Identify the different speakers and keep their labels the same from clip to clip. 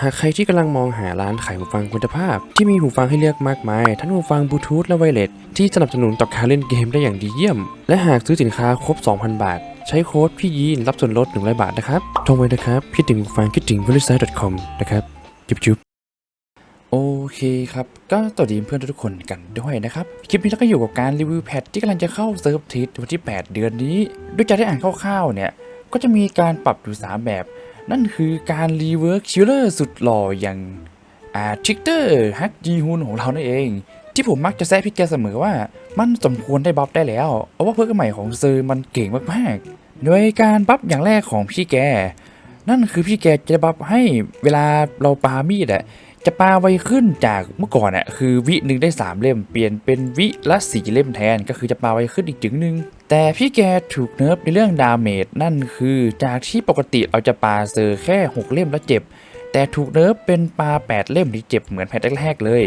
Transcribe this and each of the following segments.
Speaker 1: หากใครที่กำลังมองหาร้านขายหูฟังคุณภาพ ที่มีหูฟังให้เลือกมากมาย ทั้งหูฟังบลูทูธและไวเลสที่สนับสนุนต่อการเล่นเกมได้อย่างดีเยี่ยม และหากซื้อสินค้าครบ 2,000 บาท ใช้โค้ดพี่ยีนรับส่วนลด100บาทนะครับทรไว้นะครับ คิดถึงหูฟังคิดถึง v e r i s i t e c o m นะครับจุ๊บจุ๊บโอเคครับ ก็สวัสดีเพื่อนทุกคนกันด้วยนะครับ คลิปนี้เราก็อยู่กับการรีวิวแพทที่กำลังจะเข้าเซิร์ฟทิสวันที่ 8 เดือนนี้ด้วยจากที่อ่านคร่าวๆเนี่ยก็จะมีการปรับอยู่ 3 แบบ นั่นคือการรีเวิร์กคิลเลอร์สุดหล่ออย่างอาทริกเตอร์ฮักจีฮุนของเรานั่นเอง ที่ผมมักจะแซะพี่แกเสมอว่ามันสมควรได้บัฟได้แล้ว เอาว่าเพื่อนใหม่ของเซอร์มันเก่งมากๆ โดยการบัฟอย่างแรกของพี่แก นั่นคือพี่แกจะบัฟให้เวลาเราปามีดอะ จะปาไวขึ้นจากเมื่อก่อนอะคือวิหนึ่งได้ 3 เล่มเปลี่ยนเป็นวิละสี่เล่มแทนก็คือจะปาไวขึ้นอีกจึงหนึ่งแต่พี่แกถูกเนิร์ฟในเรื่องดาเมจนั่นคือจากที่ปกติเราจะปาเซอร์แค่ 6 เล่มแล้วเจ็บ แต่ถูกเนิร์ฟเป็นปา 8 เล่มที่เจ็บเหมือนแพทแรกๆเลย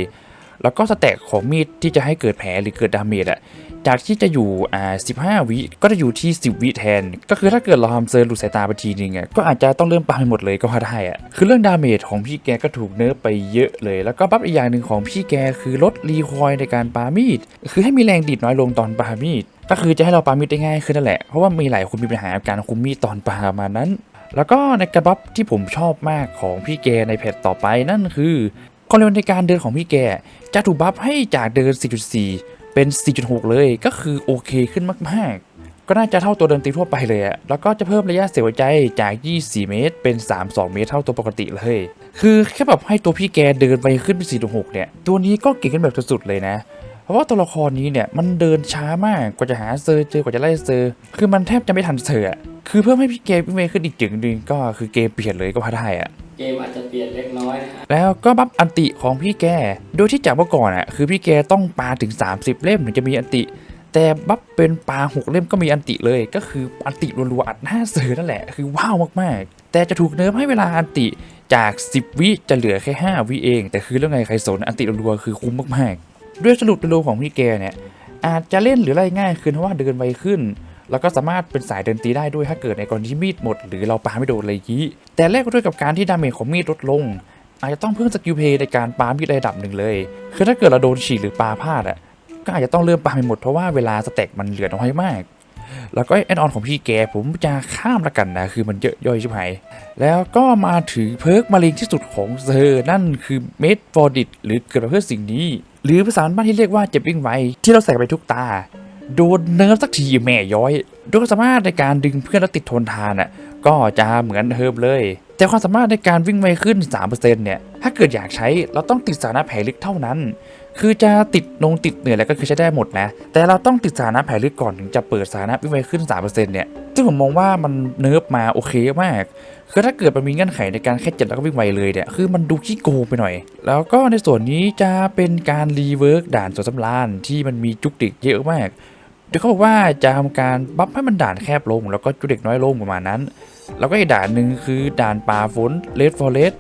Speaker 1: แล้วก็สแต็กของมีดที่จะให้เกิดแผลหรือเกิดดาเมจอะจากที่จะอยู่อ่า15 วิก็จะอยู่ที่ 10 วิแทน ก็คือถ้าเกิดเราทำเซอร์หลุดสายตาไปทีนึงอะก็อาจจะต้องเริ่มปาไปหมดเลยก็ว่าได้อะคือเรื่องดาเมจของพี่แกก็ถูกเนิร์ฟไปเยอะเลย แล้วก็บัฟอีกอย่างหนึ่งของพี่แกคือลดรีคอยในการปามีด คือให้มีแรงดีดน้อยลงตอนปามีด ก็คือจะให้เราปามีดได้ง่ายขึ้นนั่นแหละ เพราะว่ามีหลายคนมีปัญหากับการคุมมีดตอนปาประมาณนั้นแล้วก็ในกระบัฟที่ผมชอบมากของพี่แกในแพทต่อไปนั่นคือ ความเร็วในการเดินของพี่แกจะถูกบัฟให้จากเดิน 4.4 เป็น 4.6 เลย ก็คือโอเคขึ้นมาก ๆ ก็น่าจะเท่าตัวเดินตีทั่วไปเลยอะแล้วก็จะเพิ่มระยะเสียหัวใจจาก 24 เมตร เป็น 32 เมตรเท่าตัวปกติเลย คือแค่แบบให้ตัวพี่แกเดินไปขึ้นเป็น 4.6 เนี่ย ตัวนี้ก็เก่งกันแบบสุดๆเลยนะเพราะว่าตัวละครนี้เนี่ยมันเดินช้ามากกว่าจะหาเซอร์เจอกว่าจะไล่เซอร์ คือมันแทบจะไม่ทันเซอร์อะคือเพิ่มให้พี่แกวิ่งไปขึ้นอีกจึงนึงก็คือเกมเปลี่ยนเลยก็พาได้อะ
Speaker 2: เกมอาจจะเปลี่ยนเล็กน้อยนะฮะ
Speaker 1: แล้วก็บัฟอันติของพี่แก โดยที่จากเมื่อก่อนอะคือพี่แกต้องปาถึง 30 เล่มถึงจะมีอันติ แต่บัฟเป็นปา6เล่มก็มีอันติเลย ก็คืออันติรัวๆอัดหน้าเสือนั่นแหละคือว้าวมากๆ แต่จะถูกเนิร์ฟให้เวลาอันติจาก 10 วิจะเหลือแค่ 5 วิเอง แต่คือเรื่องไงใครสนอันติรัวๆคือคุ้มมากๆ ด้วยสรุปรวมของพี่แกเนี่ยอาจจะเล่นหรืออะไรง่ายขึ้นเพราะว่าเดินไวขึ้น แล้วก็สามารถเป็นสายเดินตีได้ด้วยถ้าเกิดในกรณีที่มีดหมด หรือเราปาไม่โดนอะไรยี้แต่แลกด้วยกับการที่ดาเมจของมีดลดลง อาจจะต้องเพิ่มสกิลเพย์ในการปามีดระดับหนึ่งเลย คือถ้าเกิดเราโดนฉีกหรือปาพลาดอะก็อาจจะต้องเริ่มปาไปหมดเพราะว่าเวลาสแต็กมันเหลือน้อยมากแล้วก็แอนออนของพี่แกผมจะข้ามละกันนะ คือมันเยอะย่อยชิบหายแล้วก็มาถึงเพิร์กมาเลงที่สุดของเซอนั่นคือเมดฟอร์ดิตหรือเกิดมาเพื่อสิ่งนี้ หรือภาษาบ้านที่เรียกว่าเจ็บวิ่งไวที่เราใส่ไปทุกตา โดนเนิร์ฟสักทีแม่ย้อย โดยความสามารถในการดึงเพื่อนแล้วติดทนทานอะก็จะเหมือนเฮิร์บเลย แต่ความสามารถในการวิ่งไวขึ้น 3%เนี่ย ถ้าเกิดอยากใช้เราต้องติดสานะแผลลึกเท่านั้น คือจะติดนงติดเหนื่อยแล้วก็คือใช้ได้หมดนะ แต่เราต้องติดสานะแผลลึกก่อนถึงจะเปิดสานะวิ่งไวขึ้น 3%เนี่ยซึ่งผมมองว่ามันเนิร์ฟมาโอเคมากคือถ้าเกิดมันมีเงื่อนไขในการแค่เจ็ดแล้วก็วิ่งไวเลยเนี่ย คือมันดูขี้โกงไปหน่อย แล้วก็ในส่วนนี้จะเป็นการรีเวิร์กด่านสวนสำรานที่มันมีจุกติกเยอะมาก ยเขาบอกว่าจะทำการบัฟให้มันด่านแคบลง แล้วก็จุดเด็กน้อยลงประมาณนั้น แล้วก็อีกด่านหนึ่งคือด่านป่าฝนเลดฟอเรส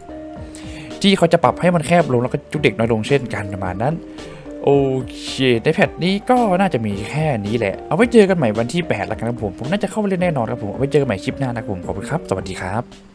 Speaker 1: ที่เขาจะปรับให้มันแคบลงแล้วก็จุดเด็กน้อยลงเช่นกันประมาณนั้นโอเคในแพทนี้ก็น่าจะมีแค่นี้แหละ เอาไว้เจอกันใหม่วันที่8แล้วกันครับผม ผมน่าจะเข้าไปเล่นแน่นอนครับผม เอาไว้เจอกันใหม่คลิปหน้านะครับผม ขอบคุณครับ สวัสดีครับ